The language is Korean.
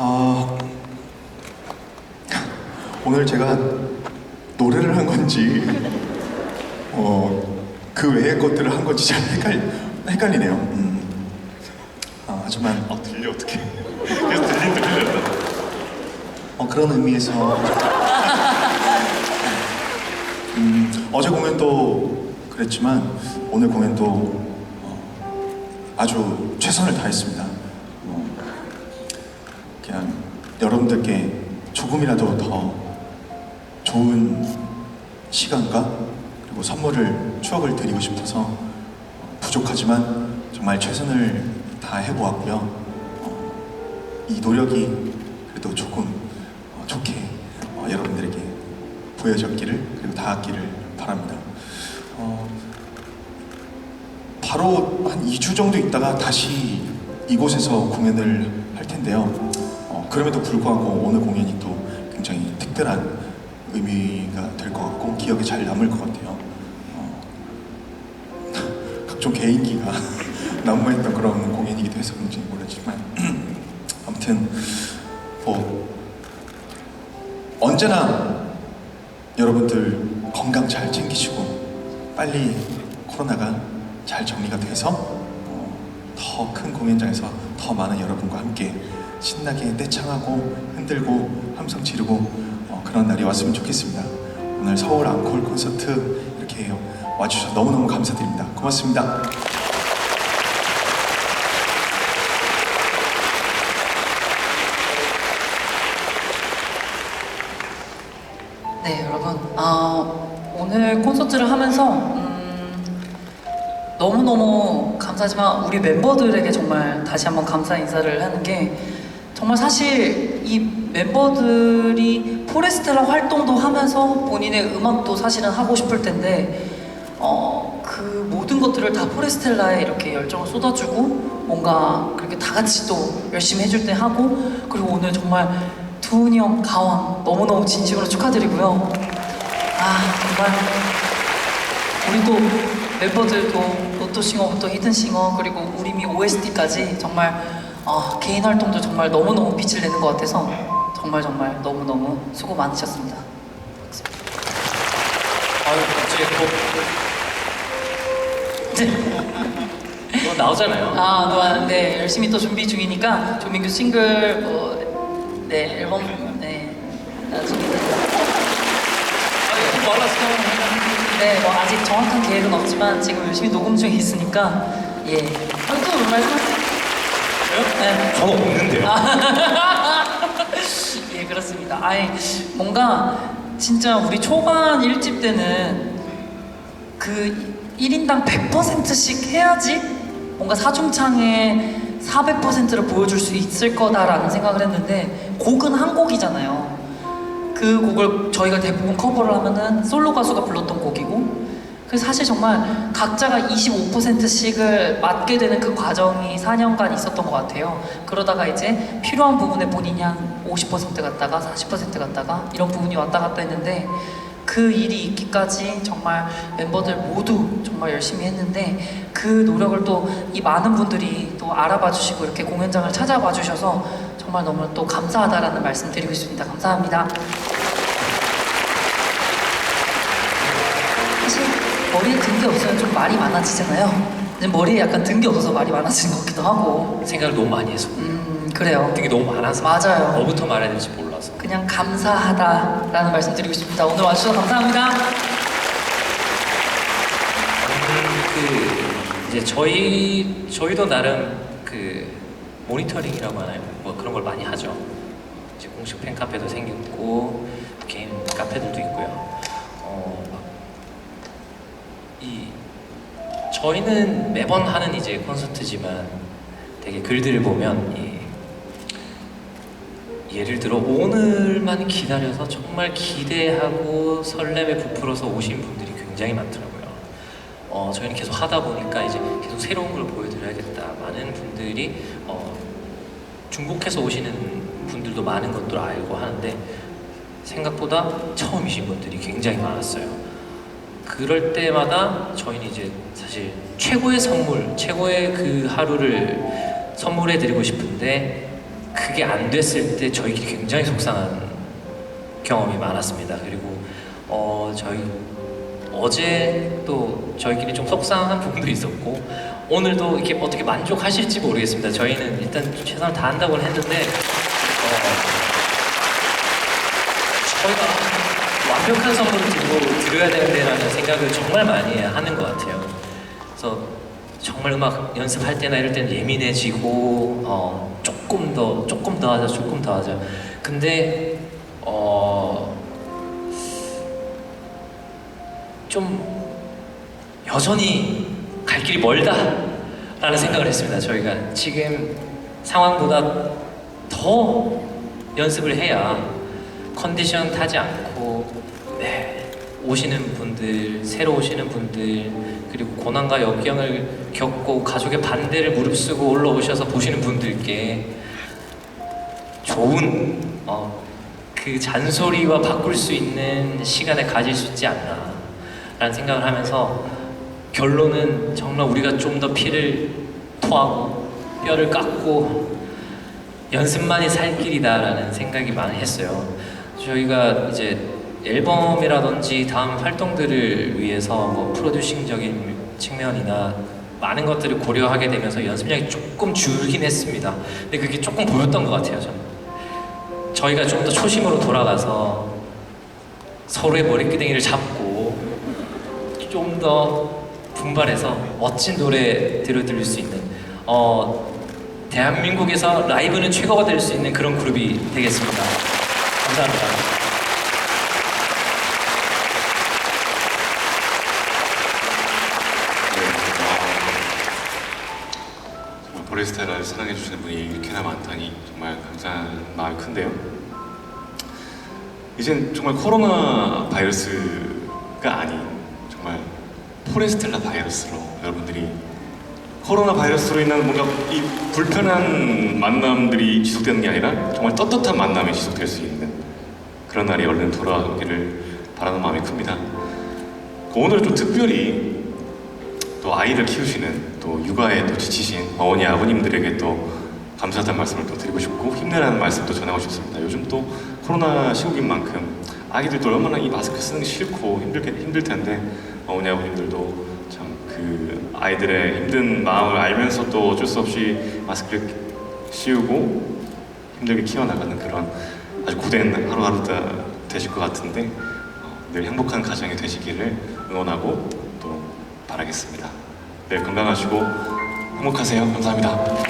아 오늘 제가 노래를 한 건지 어, 그 외의 것들을 한 건지 잘 헷갈, 헷갈리네요. 음. 아, 하지만 아 들려 어떻게? 계속 들린 들려. 어, 그런 의미에서 음, 어제 공연도 그랬지만 오늘 공연도 어, 아주 최선을 다했습니다. 어, 그냥 여러분들께 조금이라도 더 좋은 시간과 그리고 선물을 추억을 드리고 싶어서 어, 부족하지만 정말 최선을 다 해보았고요. 어, 이 노력이 그래도 조금 어, 좋게 어, 여러분들에게 보여졌기를 그리고 닿았기를 바랍니다. 어, 바로 한 2주 정도 있다가 다시 이곳에서 공연을 할 텐데요. 어, 그럼에도 불구하고 오늘 공연이 또 굉장히 특별한 의미가 될 것 같고 기억에 잘 남을 것 같아요. 어, 각종 개인기가 난무했던 그런 공연이기도 해서 그런지 모르지만 아무튼 뭐 언제나 여러분들 건강 잘 챙기시고 빨리 코로나가 잘 정리가 돼서 어, 더큰 공연장에서 더 많은 여러분과 함께 신나게 떼창하고 흔들고 함성 지르고 어, 그런 날이 왔으면 좋겠습니다. 오늘 서울 앙콜 콘서트 이렇게 와주셔서 너무너무 감사드립니다. 고맙습니다. 네, 여러분. 아, 오늘 콘서트를 하면서 음, 너무너무 감사하지만 우리 멤버들에게 정말 다시 한번 감사 인사를 하는 게 정말 사실 이 멤버들이 포레스테라 활동도 하면서 본인의 음악도 사실은 하고 싶을 텐데 어, 그 모든 것들을 다 포레스텔라에 이렇게 열정을 쏟아주고 뭔가 그렇게 다 같이 또 열심히 해줄 때 하고 그리고 오늘 정말 두은이 형 가왕 너무너무 진심으로 축하드리고요. 아 정말 우리 또 멤버들도 로또싱어부터 히든싱어 그리고 우리미 OST까지 정말 어, 개인 활동도 정말 너무너무 빛을 내는 것 같아서 정말 정말 너무너무 수고 많으셨습니다. 아유, 이제 네. 뭐, 뭐 나오잖아요. 아, 너, 네, 열심히 또 준비 중이니까 조민규 싱글, 뭐, 네, 앨범, 네, 나중에. 네, 뭐 아직 정확한 계획은 없지만 지금 열심히 녹음 중에 있으니까, 예. 아, 또 말씀하 네. 저는 없는데요. 예, 그렇습니다. 아예 뭔가 진짜 우리 초반 1집 때는 그 1인당 100%씩 해야지 뭔가 사중창에 400%를 보여줄 수 있을 거다라는 생각을 했는데 곡은 한 곡이잖아요. 그 곡을 저희가 대부분 커버를 하면은 솔로 가수가 불렀던 곡이고 그래서 사실 정말 각자가 25%씩을 맡게 되는 그 과정이 4년간 있었던 것 같아요. 그러다가 이제 필요한 부분에 본인이 한 50% 갔다가 40% 갔다가 이런 부분이 왔다 갔다 했는데 그 일이 있기까지 정말 멤버들 모두 정말 열심히 했는데 그 노력을 또 이 많은 분들이 또 알아봐 주시고 이렇게 공연장을 찾아봐 주셔서 정말 너무 또 감사하다라는 말씀 드리고 싶습니다. 감사합니다. 머리에 든 게 없으면 좀 말이 많아지잖아요. 근데 머리에 약간 든 게 없어서 말이 많아지는 것 같기도 하고. 생각을 너무 많이 해서. 음, 그래요. 되게 너무 많아서. 맞아요. 뭐부터 말해야 될지 몰라서. 그냥 감사하다라는 말씀 드리고 싶습니다. 오늘 와주셔서 감사합니다. 음, 그 이제 저희 저희도 나름 그 모니터링이라고 하나요? 뭐 그런 걸 많이 하죠. 이제 공식 팬 카페도 생겼고 개인 카페들도 있고요. 어, 막 이 저희는 매번 하는 이제 콘서트지만 되게 글들을 보면 이 예를 들어 오늘만 기다려서 정말 기대하고 설렘에 부풀어서 오신 분들이 굉장히 많더라고요. 어, 저희는 계속 하다 보니까 이제 계속 새로운 걸 보여드려야겠다. 많은 분들이 어, 중국에서 오시는 분들도 많은 것들을 알고 하는데 생각보다 처음이신 분들이 굉장히 많았어요. 그럴 때마다 저희는 이제 사실 최고의 선물, 최고의 그 하루를 선물해 드리고 싶은데 그게 안 됐을 때 저희끼리 굉장히 속상한 경험이 많았습니다. 그리고 어, 저희 어제 또 저희끼리 좀 속상한 부분도 있었고 오늘도 이렇게 어떻게 만족하실지 모르겠습니다. 저희는 일단 최선을 다한다고는 했는데 어, 저희가 완벽한 선물을 들고 드려야 되는데라는 생각을 정말 많이 하는 것 같아요. 그래서 정말 음악 연습할 때나 이럴 때는 예민해지고 어, 조금 더 조금 더 하자 조금 더 하자. 근데 어, 좀 여전히 갈 길이 멀다라는 생각을 했습니다. 저희가 지금 상황보다 더 연습을 해야 컨디션 타지 않고 네, 오시는 분들, 새로 오시는 분들 그리고 고난과 역경을 겪고 가족의 반대를 무릅쓰고 올라오셔서 보시는 분들께 좋은 어, 그 잔소리와 바꿀 수 있는 시간을 가질 수 있지 않나 라는 생각을 하면서 결론은 정말 우리가 좀 더 피를 토하고 뼈를 깎고 연습만이 살 길이다라는 생각이 많이 했어요. 저희가 이제 앨범이라든지 다음 활동들을 위해서 뭐 프로듀싱적인 측면이나 많은 것들을 고려하게 되면서 연습량이 조금 줄긴 했습니다. 근데 그게 조금 보였던 것 같아요, 저는. 저희가 좀 더 초심으로 돌아가서 서로의 머리끄댕이를 잡고 좀 더 분발해서 멋진 노래 들려드릴 수 있는 어, 대한민국에서 라이브는 최고가 될 수 있는 그런 그룹이 되겠습니다. 감사합니다. 포레스테라를 사랑해 주시는 분이 이렇게나 많다니 정말 감사한 마음이 큰데요. 이젠 정말 코로나 바이러스가 아닌 정말 포레스텔라 바이러스로 여러분들이 코로나 바이러스로 인한 뭔가 이 불편한 만남들이 지속되는 게 아니라 정말 떳떳한 만남이 지속될 수 있는 그런 날이 얼른 돌아오기를 바라는 마음이 큽니다. 오늘 좀 특별히 또 아이를 키우시는 또 육아에 또 지치신 어머니 아버님들에게 또 감사하다는 말씀을 또 드리고 싶고 힘내라는 말씀도 전하고 싶습니다. 요즘 또 코로나 시국인 만큼 아기들도 얼마나 이 마스크 쓰는 게 싫고 힘들게 힘들 텐데 어머니 아버님들도 참 그 아이들의 힘든 마음을 알면서 또 어쩔 수 없이 마스크를 씌우고 힘들게 키워나가는 그런 아주 고된 하루하루 다 되실 것 같은데 어, 늘 행복한 가정이 되시기를 응원하고 또 바라겠습니다. 늘 건강하시고 행복하세요. 감사합니다.